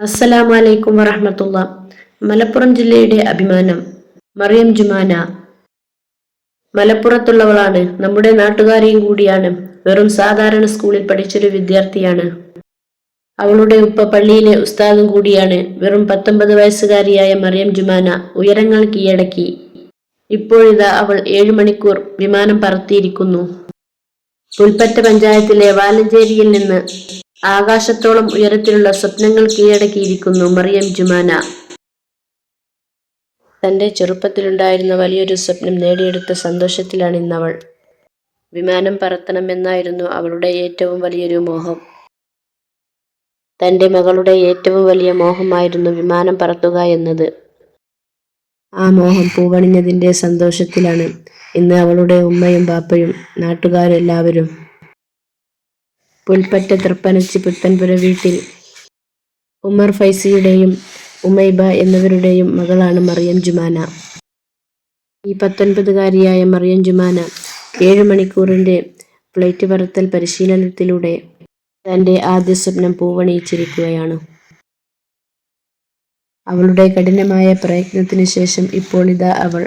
അസ്സലാമു അലൈക്കും വറഹമത്തുള്ള. മലപ്പുറം ജില്ലയുടെ അഭിമാനം മറിയം ജുമാന. മലപ്പുറത്തുള്ളവളാണ് നമ്മുടെ നാട്ടുകാരിയും കൂടിയാണ് വെറും സാധാരണ സ്കൂളിൽ പഠിച്ചൊരു വിദ്യാർത്ഥിയാണ്. അവളുടെ ഉപ്പ പള്ളിയിലെ ഉസ്താദും കൂടിയാണ് വെറും പത്തൊമ്പത് വയസ്സുകാരിയായ മറിയം ജുമാന ഉയരങ്ങൾ കീഴടക്കി. ഇപ്പോഴിതാ അവൾ ഏഴു മണിക്കൂർ വിമാനം പറത്തിയിരിക്കുന്നു. പുൽപ്പറ്റ പഞ്ചായത്തിലെ വാലഞ്ചേരിയിൽ നിന്ന് ആകാശത്തോളം ഉയരത്തിലുള്ള സ്വപ്നങ്ങൾ കീഴടക്കിയിരിക്കുന്നു മറിയം ജുമാന. തന്റെ ചെറുപ്പത്തിലുണ്ടായിരുന്ന വലിയൊരു സ്വപ്നം നേടിയെടുത്ത സന്തോഷത്തിലാണ് ഇന്നവൾ വിമാനം പറത്തണമെന്നായിരുന്നു അവളുടെ ഏറ്റവും വലിയൊരു മോഹം. തന്റെ മകളുടെ ഏറ്റവും വലിയ മോഹമായിരുന്നു വിമാനം പറത്തുക എന്നത്. ആ മോഹം പൂവണിഞ്ഞതിന്റെ സന്തോഷത്തിലാണ്. ഇന്ന് അവളുടെ ഉമ്മയും പാപ്പയും നാട്ടുകാരെല്ലാവരും പുൽപ്പറ്റ തൃപ്പനച്ചി പുത്തൻപുര വീട്ടിൽ ഉമർ ഫൈസിയുടെയും ഉമൈബ എന്നിവരുടെയും മകളാണ് മറിയം ജുമാന. ഈ പത്തൊൻപതുകാരിയായ മറിയം ജുമാന ഏഴ് മണിക്കൂറിന്റെ ഫ്ലൈറ്റ് പറത്തൽ പരിശീലനത്തിലൂടെ തന്റെ ആദ്യ സ്വപ്നം പൂവണിയിച്ചിരിക്കുകയാണ്. അവളുടെ കഠിനമായ പ്രയത്നത്തിന് ശേഷം ഇപ്പോൾ ഇതാ അവൾ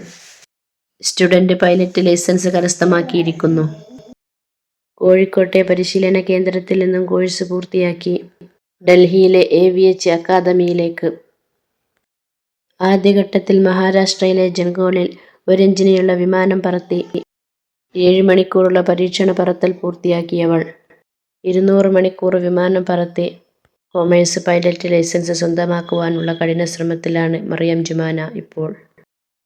സ്റ്റുഡന്റ് പൈലറ്റ് ലൈസൻസ് കരസ്ഥമാക്കിയിരിക്കുന്നു. കോഴിക്കോട്ടെ പരിശീലന കേന്ദ്രത്തിൽ നിന്നും കോഴ്സ് പൂർത്തിയാക്കി. ഡൽഹിയിലെ എ വി എച്ച് അക്കാദമിയിലേക്ക്. ആദ്യഘട്ടത്തിൽ മഹാരാഷ്ട്രയിലെ ജൻഗോളിൽ ഒരു എഞ്ചിനെയുള്ള വിമാനം പറത്തി. ഏഴ് മണിക്കൂറുള്ള പരീക്ഷണ പറത്തൽ പൂർത്തിയാക്കിയവൾ ഇരുന്നൂറ് മണിക്കൂർ വിമാനം പറത്തി. കോമേഴ്സ് പൈലറ്റ് ലൈസൻസ് സ്വന്തമാക്കുവാനുള്ള കഠിന ശ്രമത്തിലാണ് മറിയം ജുമാന ഇപ്പോൾ.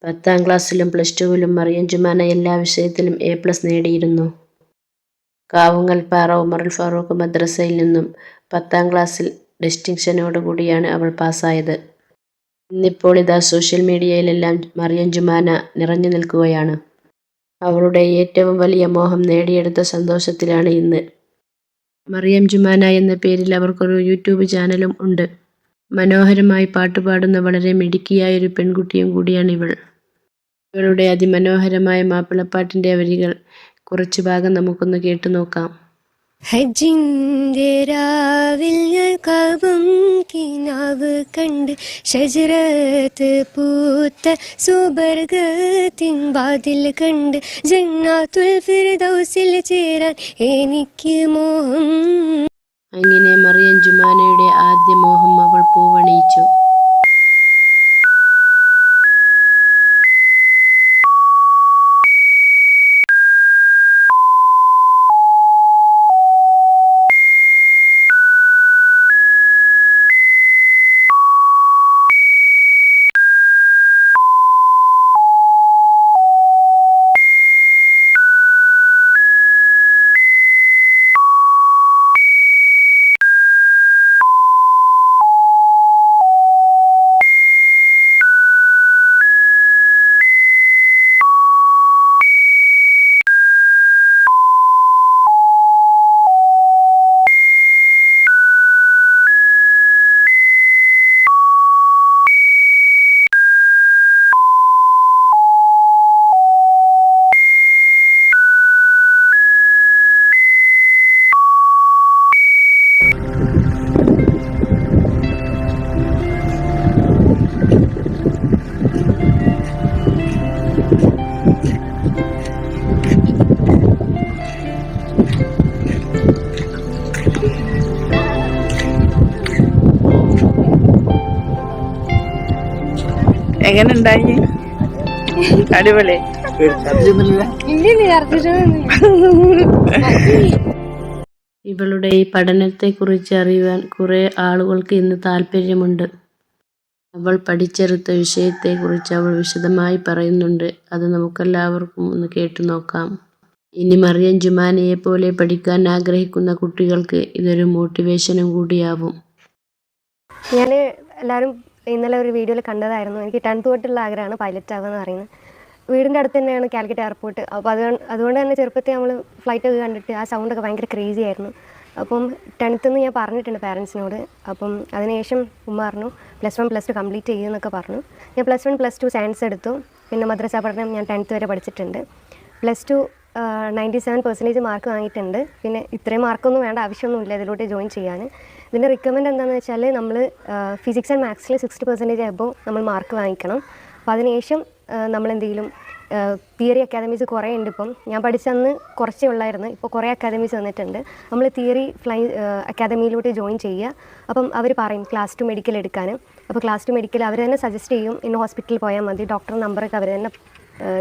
പത്താം ക്ലാസ്സിലും പ്ലസ് ടുവിലും മറിയം ജുമാന എല്ലാ വിഷയത്തിലും എ പ്ലസ് നേടിയിരുന്നു. കാവുങ്ങൽപ്പാറ ഉമറുൽ ഫാറൂഖ് മദ്രസയിൽ നിന്നും പത്താം ക്ലാസ്സിൽ ഡിസ്റ്റിങ്ഷനോടുകൂടിയാണ് അവൾ പാസ്സായത്. ഇന്നിപ്പോൾ ഇതാ സോഷ്യൽ മീഡിയയിലെല്ലാം മറിയം ജുമാന നിറഞ്ഞു നിൽക്കുകയാണ്. അവളുടെ ഏറ്റവും വലിയ മോഹം നേടിയെടുത്ത സന്തോഷത്തിലാണ് ഇന്ന്. മറിയം ജുമാന എന്ന പേരിൽ അവർക്കൊരു യൂട്യൂബ് ചാനലും ഉണ്ട്. മനോഹരമായി പാട്ടുപാടുന്ന വളരെ മിടുക്കിയായ ഒരു പെൺകുട്ടിയും കൂടിയാണ് ഇവൾ. ഇവളുടെ അതിമനോഹരമായ മാപ്പിളപ്പാട്ടിന്റെ വരികൾ കുറച്ചു ഭാഗം നമുക്കൊന്ന് കേട്ടു നോക്കാം. ഹജ്ജിന്റെ രാവിൽ ഞാൻ കിനാവ് കണ്ട് ഷജറത്ത് പൂത്ത സുബർഗത്തിൻ വാതിൽ കണ്ട് ജന്നാത്തുൽ ഫിർദൗസിൽ ചേരാൻ എനിക്ക് മോഹം. അങ്ങനെ മറിയം ജുമാനയുടെ ആദ്യ മോഹം അവൾ പൂവണിയിച്ചു. എങ്ങനെ ഉണ്ടായി അടിപൊളി ഇവളുടെ ഈ പഠനത്തെ കുറിച്ച് അറിയുവാൻ കുറേ ആളുകൾക്ക് ഇന്ന് താല്പര്യമുണ്ട്. അവൾ പഠിച്ചെടുത്ത വിഷയത്തെക്കുറിച്ച് അവൾ വിശദമായി പറയുന്നുണ്ട്. അത് നമുക്കെല്ലാവർക്കും ഒന്ന് കേട്ടു നോക്കാം. ഇനി മറിയം ജുമാനയെ പോലെ പഠിക്കാൻ ആഗ്രഹിക്കുന്ന കുട്ടികൾക്ക് ഇതൊരു മോട്ടിവേഷനും കൂടിയാവും. ഞാൻ എല്ലാവരും ഇന്നലെ ഒരു വീഡിയോയിൽ കണ്ടതായിരുന്നു. എനിക്ക് ടെൻത്ത് തൊട്ടുള്ള ആഗ്രഹമാണ് പൈലറ്റ് ആവുക എന്ന് പറയുന്നത്. വീടിന്റെ അടുത്ത് തന്നെയാണ് കാലിക്കറ്റ് എയർപോർട്ട് അപ്പോൾ അത് അതുകൊണ്ട് തന്നെ ചെറുപ്പത്തിൽ നമ്മൾ ഫ്ലൈറ്റ് ഒക്കെ കണ്ടിട്ട് ആ സൗണ്ടൊക്കെ ഭയങ്കര ക്രേസി ആയിരുന്നു. അപ്പം ടെൻത്ത് നിന്ന് ഞാൻ പറഞ്ഞിട്ടുണ്ട് പാരൻസിനോട് അപ്പം അതിനുശേഷം ഉമ്മ പറഞ്ഞു plus one plus two complete ചെയ്യുമെന്നൊക്കെ പറഞ്ഞു. ഞാൻ plus one plus two science എടുത്തു. പിന്നെ മദ്രസ പഠനം ഞാൻ ടെൻത്ത് വരെ പഠിച്ചിട്ടുണ്ട്. Plus two ninety seven percentage mark വാങ്ങിയിട്ടുണ്ട്. പിന്നെ ഇത്രയും മാർക്കൊന്നും വേണ്ട ആവശ്യമൊന്നുമില്ല ഇതിലോട്ട് ജോയിൻ ചെയ്യാൻ. ഇതിന്റെ റിക്കമെൻഡ് എന്താണെന്ന് വെച്ചാൽ നമ്മൾ ഫിസിക്സ് ആൻഡ് മാത്സിൽ സിക്സ്റ്റി പെർസെന്റേജ് ആയപ്പോൾ നമ്മൾ മാർക്ക് വാങ്ങിക്കണം. അപ്പോൾ അതിനുശേഷം നമ്മൾ എന്തെങ്കിലും തിയറി അക്കാദമീസ് കുറേ ഉണ്ട് ഇപ്പം. ഞാൻ പഠിച്ചന്ന് കുറച്ചേ ഉള്ളായിരുന്നു. ഇപ്പോൾ കുറേ അക്കാദമീസ് വന്നിട്ടുണ്ട്. നമ്മൾ തിയറി ഫ്ലൈ അക്കാദമിയിലോട്ട് ജോയിൻ ചെയ്യുക. അപ്പം അവർ പറയും ക്ലാസ് ടു മെഡിക്കൽ എടുക്കാൻ അപ്പോൾ ക്ലാസ് ടു മെഡിക്കൽ അവർ തന്നെ സജസ്റ്റ് ചെയ്യും. ഇന്ന ഹോസ്പിറ്റലിൽ പോയാൽ മതി. ഡോക്ടർ നമ്പറൊക്കെ അവർ തന്നെ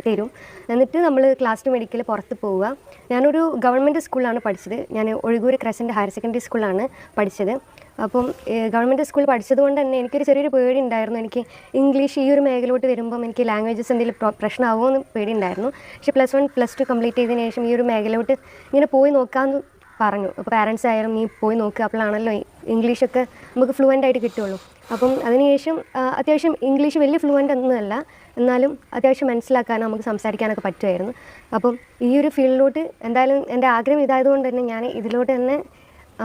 തരും. എന്നിട്ട് നമ്മൾ ക്ലാസ് ടു മെഡിക്കൽ പുറത്ത് പോവുക. ഞാനൊരു ഗവൺമെന്റ് സ്കൂളിലാണ് പഠിച്ചത്. ഞാൻ ഒഴുകൂർ ക്രസന്റ് ഹയർ സെക്കൻഡറി സ്കൂളിലാണ് പഠിച്ചത്. അപ്പം ഗവൺമെന്റ് സ്കൂളിൽ പഠിച്ചതുകൊണ്ട് തന്നെ എനിക്കൊരു ചെറിയൊരു പേടി ഉണ്ടായിരുന്നു. എനിക്ക് ഇംഗ്ലീഷ് ഈ ഒരു മേഖലയിലോട്ട് വരുമ്പം എനിക്ക് ലാംഗ്വേജസ് എന്തെങ്കിലും പ്രോ- പ്രശ്നമാവുമോ എന്ന് പേടി ഉണ്ടായിരുന്നു. പക്ഷേ plus one plus two complete ചെയ്തതിന് ശേഷം ഈ ഒരു മേഖലയിലോട്ട് ഇങ്ങനെ പോയി നോക്കാമെന്ന് പറഞ്ഞു. അപ്പോൾ പാരൻസ് ആയാലും നീ പോയി നോക്കുക അപ്പോഴാണല്ലോ ഇംഗ്ലീഷൊക്കെ നമുക്ക് ഫ്ലുവന്റ് ആയിട്ട് കിട്ടുള്ളൂ അപ്പം അതിനുശേഷം അത്യാവശ്യം ഇംഗ്ലീഷ് വലിയ ഫ്ലുവന്റ് ഒന്നുമല്ല. എന്നാലും അത്യാവശ്യം മനസ്സിലാക്കാനും നമുക്ക് സംസാരിക്കാനൊക്കെ പറ്റുമായിരുന്നു. അപ്പം ഈ ഒരു ഫീൽഡിലോട്ട് എന്തായാലും എന്റെ ആഗ്രഹം ഇതായതുകൊണ്ട് തന്നെ ഞാൻ ഇതിലോട്ട് തന്നെ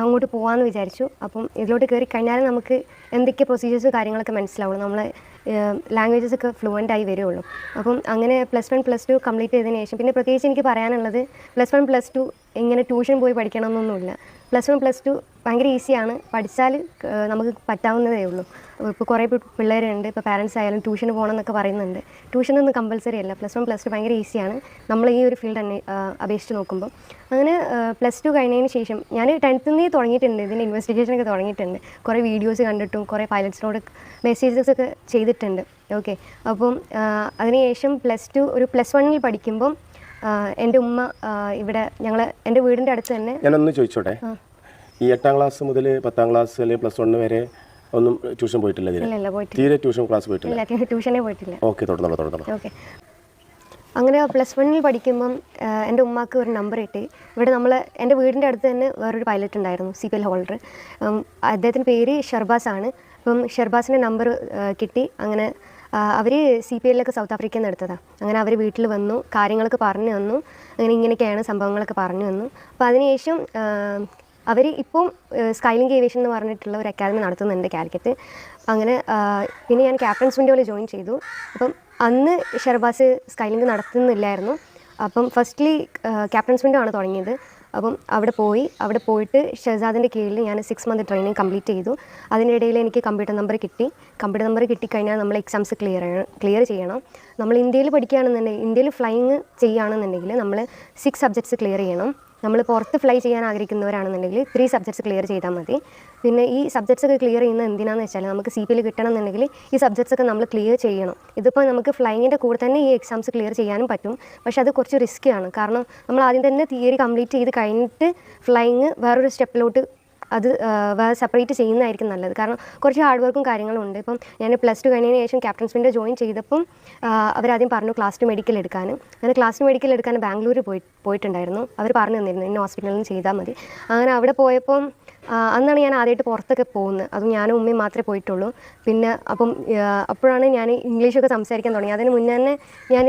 അങ്ങോട്ട് പോകാമെന്ന് വിചാരിച്ചു. അപ്പം ഇതിലോട്ട് കയറി കഴിഞ്ഞാൽ നമുക്ക് എന്തൊക്കെ പ്രൊസീജിയേഴ്സ് കാര്യങ്ങളൊക്കെ മനസ്സിലാവുള്ളൂ. നമ്മളെ ലാംഗ്വേജസ് ഒക്കെ ഫ്ലുവന്റ് ആയി വരുള്ളൂ അപ്പം അങ്ങനെ plus one plus two complete ചെയ്തതിന് ശേഷം പിന്നെ പ്രത്യേകിച്ച് എനിക്ക് പറയാനുള്ളത് പ്ലസ് വൺ പ്ലസ് ടു ഇങ്ങനെ ട്യൂഷൻ പോയി പഠിക്കണം എന്നൊന്നുമില്ല പ്ലസ് വൺ പ്ലസ് ടു ഭയങ്കര ഈസിയാണ്. പഠിച്ചാൽ നമുക്ക് പറ്റാവുന്നതേ ഉള്ളൂ. ഇപ്പോൾ കുറേ പിള്ളേരുണ്ട്. ഇപ്പോൾ പാരൻസ് ആയാലും ട്യൂഷന് പോകണം എന്നൊക്കെ പറയുന്നുണ്ട് ട്യൂഷനൊന്നും കമ്പൽസറി അല്ല. പ്ലസ് വൺ പ്ലസ് ടു ഭയങ്കര ഈസിയാണ്. നമ്മൾ ഈ ഒരു ഫീൽഡ് തന്നെ അപേക്ഷിച്ച് നോക്കുമ്പോൾ അങ്ങനെ പ്ലസ് ടു കഴിഞ്ഞതിന് ശേഷം ഞാൻ ടെൻത്തിൽ നിന്ന് തുടങ്ങിയിട്ടുണ്ട്. ഇതിന്റെ ഇൻവെസ്റ്റിഗേഷനൊക്കെ തുടങ്ങിയിട്ടുണ്ട്. കുറേ വീഡിയോസ് കണ്ടിട്ടും കുറേ പൈലറ്റ്സിനോട് മെസ്സേജസ് ഒക്കെ ചെയ്തിട്ടുണ്ട്. ഓക്കെ അപ്പം അതിനുശേഷം പ്ലസ് ടു ഒരു പ്ലസ് വണ്ണിൽ പഠിക്കുമ്പം എന്റെ ഉമ്മ ഇവിടെ ഞങ്ങൾ എന്റെ വീടിന്റെ അടുത്ത് തന്നെ. ഞാനൊന്ന് ചോദിച്ചോട്ടെ? ഈ എട്ടാം ക്ലാസ് മുതൽ പത്താം ക്ലാസ് അല്ലെങ്കിൽ പ്ലസ് വൺ വരെ ഒന്നും ട്യൂഷൻ പോയിട്ടില്ല ഇല്ല പോയിട്ടില്ല. തീരെ ട്യൂഷൻ ക്ലാസ് പോയിട്ടില്ല? ട്യൂഷനെ പോയിട്ടില്ല. ഓക്കെ തുടർന്നോളൂ തുടർന്നോളൂ ഓക്കെ. അങ്ങനെ പ്ലസ് വണ്ണിൽ പഠിക്കുമ്പം എന്റെ ഉമ്മാക്ക് ഒരു നമ്പർ കിട്ടി. ഇവിടെ നമ്മൾ എന്റെ വീടിന്റെ അടുത്ത് തന്നെ വേറൊരു പൈലറ്റ് ഉണ്ടായിരുന്നു സി പി എൽ ഹോൾഡർ അദ്ദേഹത്തിന്റെ പേര് ഷർബാസ് ആണ് അപ്പം ഷർബാസിന്റെ നമ്പർ കിട്ടി. അങ്ങനെ അവർ സി പി എല്ലിലൊക്കെ സൗത്ത് ആഫ്രിക്കയിൽ നിന്ന് എടുത്തതാണ് അങ്ങനെ അവർ വീട്ടിൽ വന്നു കാര്യങ്ങളൊക്കെ പറഞ്ഞു തന്നു അങ്ങനെ ഇങ്ങനെയൊക്കെയാണ് സംഭവങ്ങളൊക്കെ പറഞ്ഞു തന്നു. അപ്പോൾ അതിനുശേഷം അവർ ഇപ്പം സ്കൈലിംഗ് ഏവിയേഷൻ എന്ന് പറഞ്ഞിട്ടുള്ള ഒരു അക്കാദമി നടത്തുന്നുണ്ട് കാലിക്കറ്റ്. അങ്ങനെ പിന്നെ ഞാൻ ക്യാപ്റ്റൻസ് വിൻഡോയിൽ ജോയിൻ ചെയ്തു. അപ്പം അന്ന് ഷെർബാസ് സ്കൈലിംഗ് നടത്തുന്നില്ലായിരുന്നു. അപ്പം ഫസ്റ്റ്ലി ക്യാപ്റ്റൻസ് വിൻഡോ ആണ് തുടങ്ങിയത്. അപ്പം അവിടെ പോയി അവിടെ പോയിട്ട് ഷെഹസാദിന്റെ കീഴിൽ ഞാൻ സിക്സ് മന്ത് ട്രെയിനിങ് കംപ്ലീറ്റ് ചെയ്തു. അതിനിടയിൽ എനിക്ക് കമ്പ്യൂട്ടർ നമ്പർ കിട്ടി. കമ്പ്യൂട്ടർ നമ്പർ കിട്ടിക്കഴിഞ്ഞാൽ നമ്മൾ എക്സാംസ് ക്ലിയർ ക്ലിയർ ചെയ്യണം. നമ്മൾ ഇന്ത്യയിൽ പഠിക്കുകയാണെന്നുണ്ടെങ്കിൽ ഇന്ത്യയിൽ ഫ്ലൈയിങ് ചെയ്യുകയാണെന്നുണ്ടെങ്കിൽ നമ്മൾ സിക്സ് സബ്ജക്ട്സ് ക്ലിയർ ചെയ്യണം. നമ്മൾ പുറത്ത് ഫ്ലൈ ചെയ്യാൻ ആഗ്രഹിക്കുന്നവരാണെന്നുണ്ടെങ്കിൽ ത്രീ സബ്ജക്ട്സ് ക്ലിയർ ചെയ്താൽ മതി. പിന്നെ ഈ സബ്ജക്ട്സ് ഒക്കെ ക്ലിയർ ചെയ്യുന്നത് എന്തിനാന്ന് വെച്ചാൽ നമുക്ക് സി പി എൽ കിട്ടണം കിട്ടണമെന്നുണ്ടെങ്കിൽ ഈ സബ്ജക്ട്സ് ഒക്കെ നമ്മൾ ക്ലിയർ ചെയ്യണം. ഇതിപ്പോൾ നമുക്ക് ഫ്ലൈങ്ങിന്റെ കൂടെ തന്നെ ഈ എക്സാംസ് ക്ലിയർ ചെയ്യാനും പറ്റും. പക്ഷേ അത് കുറച്ച് റിസ്ക് ആണ്. കാരണം നമ്മൾ ആദ്യം തന്നെ തിയറി കംപ്ലീറ്റ് ചെയ്ത് കഴിഞ്ഞിട്ട് ഫ്ലൈയിങ് വേറൊരു സ്റ്റെപ്പിലോട്ട് അത് വേറെ സെപ്പറേറ്റ് ചെയ്യുന്നതായിരിക്കും നല്ലത്. കാരണം കുറച്ച് ഹാർഡ് വർക്കും കാര്യങ്ങളും ഉണ്ട് ഇപ്പം ഞാൻ പ്ലസ് ടു കഴിഞ്ഞതിന് ശേഷം ക്യാപ്റ്റൻസിന്റെ ജോയിൻ ചെയ്തപ്പം അവരാദ്യം പറഞ്ഞു ക്ലാസ് ടു മെഡിക്കൽ എടുക്കാൻ. അങ്ങനെ ക്ലാസ് ടു മെഡിക്കൽ എടുക്കാൻ ബാംഗ്ലൂർ പോയി പോയിട്ടുണ്ടായിരുന്നു. അവർ പറഞ്ഞു തന്നിരുന്നു ഇന്ന ഹോസ്പിറ്റലിൽ നിന്ന് ചെയ്താൽ മതി. അങ്ങനെ അവിടെ പോയപ്പം അന്നാണ് ഞാൻ ആദ്യമായിട്ട് പുറത്തൊക്കെ പോകുന്നത് അതും ഞാനും ഉമ്മയും മാത്രമേ പോയിട്ടുള്ളൂ. പിന്നെ അപ്പം അപ്പോഴാണ് ഞാൻ ഇംഗ്ലീഷൊക്കെ സംസാരിക്കാൻ തുടങ്ങി. അതിന് മുന്നേ തന്നെ ഞാൻ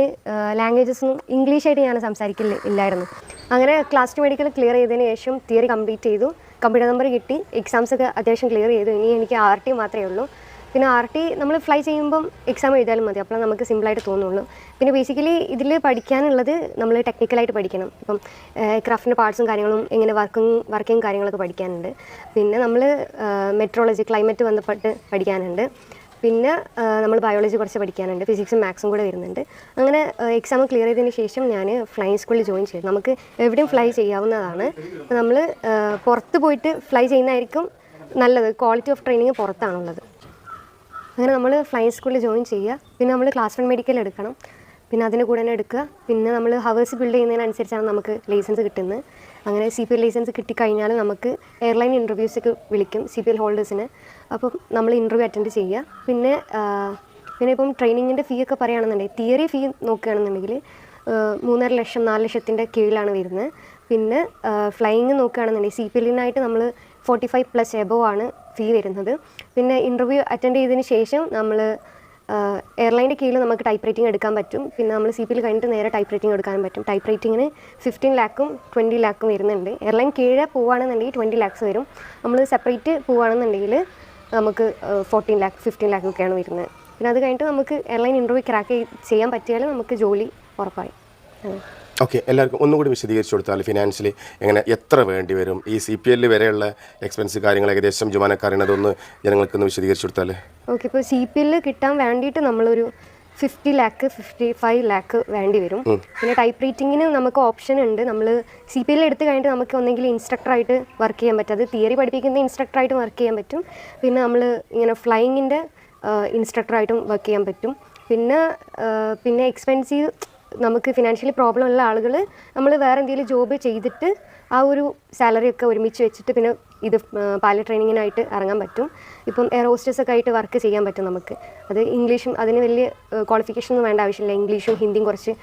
ലാംഗ്വേജസൊന്നും ഇംഗ്ലീഷായിട്ട് ഞാൻ സംസാരിക്കില്ല ഇല്ലായിരുന്നു. അങ്ങനെ ക്ലാസ് ടു മെഡിക്കൽ ക്ലിയർ ചെയ്തതിന് ശേഷം തിയറി കംപ്ലീറ്റ് ചെയ്തു. കമ്പ്യൂട്ടർ നമ്പർ കിട്ടി എക്സാംസ് ഒക്കെ അത്യാവശ്യം ക്ലിയർ ചെയ്തു. ഇനി എനിക്ക് ആർ ടി മാത്രമേ ഉള്ളൂ. പിന്നെ ആർ ടി നമ്മൾ ഫ്ലൈ ചെയ്യുമ്പം എക്സാം എഴുതിയാലും മതി. അപ്പോൾ നമുക്ക് സിമ്പിളായിട്ട് തോന്നുള്ളൂ. പിന്നെ ബേസിക്കലി ഇതിൽ പഠിക്കാനുള്ളത് നമ്മൾ ടെക്നിക്കലായിട്ട് പഠിക്കണം. ഇപ്പം ക്രാഫ്റ്റിന്റെ പാർട്സും കാര്യങ്ങളും എങ്ങനെ വർക്കിംഗ് വർക്കിംഗ് കാര്യങ്ങളൊക്കെ പഠിക്കാനുണ്ട്. പിന്നെ നമ്മൾ മെട്രോളജി ക്ലൈമറ്റ് ബന്ധപ്പെട്ട് പഠിക്കാനുണ്ട്. പിന്നെ നമ്മൾ ബയോളജി കുറച്ച് പഠിക്കാനുണ്ട് ഫിസിക്സും മാത്സും കൂടെ വരുന്നുണ്ട്. അങ്ങനെ എക്സാം ക്ലിയർ ചെയ്തതിന് ശേഷം ഞാൻ ഫ്ലൈയിങ് സ്കൂളിൽ ജോയിൻ ചെയ്തു. നമുക്ക് എവിടെയും ഫ്ലൈ ചെയ്യാവുന്നതാണ്. നമ്മൾ പുറത്ത് പോയിട്ട് ഫ്ലൈ ചെയ്യുന്നതായിരിക്കും നല്ലത്. ക്വാളിറ്റി ഓഫ് ട്രെയിനിങ് പുറത്താണുള്ളത്. അങ്ങനെ നമ്മൾ ഫ്ലൈയിങ് സ്കൂളിൽ ജോയിൻ ചെയ്യുക. പിന്നെ നമ്മൾ ക്ലാസ് വൺ മെഡിക്കൽ എടുക്കണം. പിന്നെ അതിന്റെ കൂടെ തന്നെ എടുക്കുക. പിന്നെ നമ്മൾ ഹവേഴ്സ് ബിൽഡ് ചെയ്യുന്നതിനനുസരിച്ചാണ് നമുക്ക് ലൈസൻസ് കിട്ടുന്നത്. അങ്ങനെ സി പി എൽ ലൈസൻസ് കിട്ടിക്കഴിഞ്ഞാൽ നമുക്ക് എയർലൈൻ ഇന്റർവ്യൂസൊക്കെ വിളിക്കും സി പി എൽ ഹോൾഡേഴ്സിന് അപ്പം നമ്മൾ ഇന്റർവ്യൂ അറ്റൻഡ് ചെയ്യുക. പിന്നെ പിന്നെ ഇപ്പം ട്രെയിനിങ്ങിന്റെ ഫീ ഒക്കെ പറയുകയാണെന്നുണ്ടെങ്കിൽ തിയറി ഫീ നോക്കുകയാണെന്നുണ്ടെങ്കിൽ മൂന്നര ലക്ഷം നാല് ലക്ഷത്തിന്റെ കീഴിലാണ് വരുന്നത്. പിന്നെ ഫ്ലൈയിങ് നോക്കുകയാണെന്നുണ്ടെങ്കിൽ സി പി എല്ലിനായിട്ട് നമ്മൾ ഫോർട്ടി ഫൈവ് പ്ലസ് എബോ ആണ് ഫീ വരുന്നത്. പിന്നെ ഇന്റർവ്യൂ അറ്റൻഡ് ചെയ്തതിന് ശേഷം നമ്മൾ എയർലൈന്റെ കീഴിൽ നമുക്ക് ടൈപ്പ് റൈറ്റിംഗ് എടുക്കാൻ പറ്റും. പിന്നെ നമ്മൾ സി പിയിൽ കഴിഞ്ഞിട്ട് നേരെ ടൈപ്പ് റൈറ്റിംഗ് എടുക്കാൻ പറ്റും. ടൈപ്പ് റൈറ്റിങ്ങിന് ഫിഫ്റ്റീൻ ലാക്കും ട്വന്റി ലാക്കും വരുന്നുണ്ട്. എയർലൈൻ കീഴെ പോവുകയാണെന്നുണ്ടെങ്കിൽ ട്വന്റി ലാക്സ് വരും. നമ്മൾ സെപ്പറേറ്റ് പോവുകയാണെന്നുണ്ടെങ്കിൽ നമുക്ക് ഫോർട്ടീൻ ലാക്ക് ഫിഫ്റ്റീൻ ലാക്ക് ഒക്കെയാണ് വരുന്നത്. പിന്നെ അത് കഴിഞ്ഞിട്ട് നമുക്ക് എയർലൈൻ ഇന്റർവ്യൂ ക്രാക്ക് ചെയ്യാൻ പറ്റിയാൽ നമുക്ക് ജോലി ഉറപ്പായി. ഓക്കെ എല്ലാവർക്കും ഒന്നുകൂടി വിശദീകരിച്ചു കൊടുത്താൽ ഫിനാൻഷ്യലി എങ്ങനെ എത്ര വേണ്ടി വരും? ഈ സി പി എല്ലിൽ വരെയുള്ള എക്സ്പെൻസ് കാര്യങ്ങൾ ഏകദേശം ജുമാനൊക്കെ അറിയണതൊന്ന് ജനങ്ങൾക്കൊന്ന് വിശദീകരിച്ചു കൊടുത്താൽ ഓക്കെ ഇപ്പോൾ സി പി എല്ലിൽ കിട്ടാൻ വേണ്ടിയിട്ട് നമ്മളൊരു fifty lakh fifty five lakh വേണ്ടി വരും. പിന്നെ ടൈപ്പ് റൈറ്റിങ്ങിന് നമുക്ക് ഓപ്ഷൻ ഉണ്ട്. നമ്മൾ സി പി എൽ എടുത്ത് കഴിഞ്ഞിട്ട് നമുക്ക് ഒന്നെങ്കിൽ ഇൻസ്ട്രക്ടറായിട്ട് വർക്ക് ചെയ്യാൻ പറ്റും. അത് തിയറി പഠിപ്പിക്കുന്ന ഇൻസ്ട്രക്ടറായിട്ട് വർക്ക് ചെയ്യാൻ പറ്റും. പിന്നെ നമ്മൾ ഇങ്ങനെ ഫ്ലൈയിങ്ങിന്റെ ഇൻസ്ട്രക്ടറായിട്ടും വർക്ക് ചെയ്യാൻ പറ്റും. പിന്നെ പിന്നെ എക്സ്പെൻസീവ് നമുക്ക് ഫിനാൻഷ്യലി പ്രോബ്ലം ഉള്ള ആളുകൾ നമ്മൾ വേറെ എന്തെങ്കിലും ജോബ് ചെയ്തിട്ട് ആ ഒരു സാലറി ഒക്കെ ഒരുമിച്ച് വെച്ചിട്ട് പിന്നെ ഇത് പൈലറ്റ് ട്രെയിനിങ്ങിനായിട്ട് ഇറങ്ങാൻ പറ്റും. ഇപ്പം എയർ ഹോസ്റ്റസ് ഒക്കെ ആയിട്ട് വർക്ക് ചെയ്യാൻ പറ്റും നമുക്ക്. അത് ഇംഗ്ലീഷും അതിന് വലിയ ക്വാളിഫിക്കേഷൻ ഒന്നും വേണ്ട ആവശ്യമില്ല. ഇംഗ്ലീഷും ഹിന്ദിയും കുറച്ച്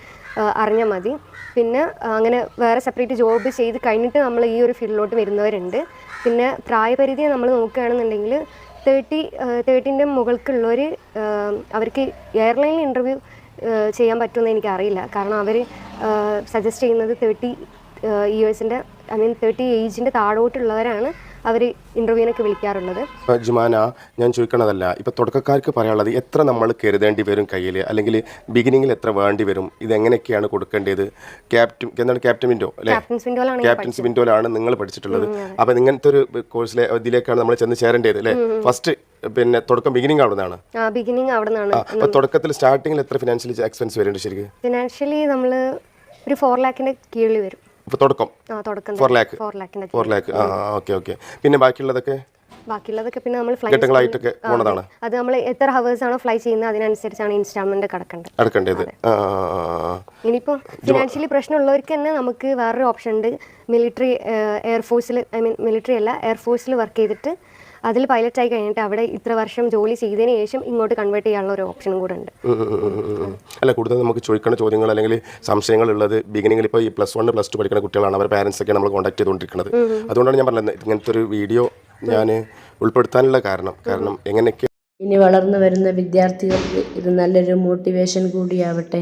അറിഞ്ഞാൽ മതി. പിന്നെ അങ്ങനെ വേറെ സെപ്പറേറ്റ് ജോബ് ചെയ്ത് കഴിഞ്ഞിട്ട് നമ്മൾ ഈ ഒരു ഫീൽഡിലോട്ട് വരുന്നവരുണ്ട്. പിന്നെ പ്രായപരിധി നമ്മൾ നോക്കുകയാണെന്നുണ്ടെങ്കിൽ തേർട്ടി തേർട്ടീന്റെ മുകൾക്കുള്ളവർ അവർക്ക് എയർലൈനിൽ ഇന്റർവ്യൂ ചെയ്യാൻ പറ്റുമെന്ന് എനിക്കറിയില്ല. കാരണം അവർ സജസ്റ്റ് ചെയ്യുന്നത് തേർട്ടി ഇയേഴ്സിന്റെ ഐ മീൻ തേർട്ടി ഏജിന്റെ താഴോട്ടുള്ളവരാണ് അവർ ഇന്റർവ്യൂവിനൊക്കെ വിളിക്കാറുള്ളത്. ജുമാന ഞാൻ ചോദിക്കണതല്ല ഇപ്പൊ തുടക്കക്കാർക്ക് പറയാനുള്ളത് എത്ര നമ്മൾ കരുതേണ്ടി വരും കയ്യിൽ അല്ലെങ്കിൽ ബിഗിനിങ്ങിൽ എത്ര വേണ്ടി വരും ഇത് ഇതെങ്ങനെയൊക്കെയാണ് കൊടുക്കേണ്ടത്? ക്യാപ്റ്റൻ എന്താണ് ക്യാപ്റ്റൻ വിൻഡോ അല്ലേ? ക്യാപ്റ്റൻസ് വിൻഡോയിലാണ് നിങ്ങൾ പഠിച്ചിട്ടുള്ളത്. അപ്പൊ ഇങ്ങനത്തെ ഒരു കോഴ്സിലെ ഇതിലേക്കാണ് നമ്മൾ ചെന്ന് ചേരേണ്ടത് അല്ലേ? ഫസ്റ്റ് പിന്നെ തുടക്കം ബിഗിനിങ് അവിടെ നിന്നാണ് ബിഗിനിങ് അവിടെ നിന്നാണ് തുടക്കത്തിൽ സ്റ്റാർട്ടിങ്ങിൽ എത്ര ഫിനാൻഷ്യലി എക്സ്പെൻസ് വരുന്നുണ്ട് ശരിക്കും? ഫിനാൻഷ്യലി നമ്മൾ ഒരു ഫോർ ലാക്കിന്റെ കീഴിൽ വരും. തുടക്കം. ഫോർ ലാക്ക് ഫോർ ലാക്ക് ആ ഓക്കെ ഓക്കെ പിന്നെ ബാക്കിയുള്ളതൊക്കെ? ബാക്കിയുള്ളതൊക്കെ പിന്നെ നമ്മൾ ഘട്ടങ്ങളായിട്ടൊക്കെ പോണതാണ്. അത് നമ്മൾ എത്ര ഹവേഴ്സ് ആണോ ഫ്ലൈ ചെയ്യുന്നത് അതിനനുസരിച്ചാണ് ഇൻസ്റ്റാൾമെന്റ് കിടക്കേണ്ടത്. അടക്കേണ്ടത് ഇനിയിപ്പോ. ഫിനാൻഷ്യലി പ്രശ്നമുള്ളവർക്ക് തന്നെ നമുക്ക് വേറൊരു ഓപ്ഷൻ ഉണ്ട്. മിലിറ്ററി എയർഫോഴ്സിൽ ഐ മീൻ മിലിറ്ററി അല്ല എയർഫോഴ്സിൽ വർക്ക് ചെയ്തിട്ട് അതിൽ പൈലറ്റായി കഴിഞ്ഞിട്ട് അവിടെ ഇത്ര വർഷം ജോലി ചെയ്തതിന് ശേഷം ഇങ്ങോട്ട് കൺവേർട്ട് ചെയ്യാനുള്ള ഒരു ഓപ്ഷനും കൂടെ ഉണ്ട്. അല്ല കൂടുതൽ നമുക്ക് ചോദിക്കുന്ന ചോദ്യങ്ങൾ അല്ലെങ്കിൽ സംശയങ്ങൾ ഉള്ളത് ബിഗിനിങ്ങിൽ ഇപ്പോൾ ഈ പ്ലസ് വൺ പ്ലസ് ടു പഠിക്കുന്ന കുട്ടികളാണ്. അവരുടെ പാരൻസ് ഒക്കെ നമ്മൾ കോൺടാക്ട് ചെയ്തുകൊണ്ടിരിക്കുന്നത്. അതുകൊണ്ടാണ് ഞാൻ പറഞ്ഞത് ഇങ്ങനത്തെ ഒരു വീഡിയോ ഞാൻ ഉൾപ്പെടുത്താനുള്ള കാരണം. കാരണം എങ്ങനെയൊക്കെ ഇനി വളർന്നു വരുന്ന വിദ്യാർത്ഥികൾക്ക് ഇത് നല്ലൊരു മോട്ടിവേഷൻ കൂടിയാവട്ടെ.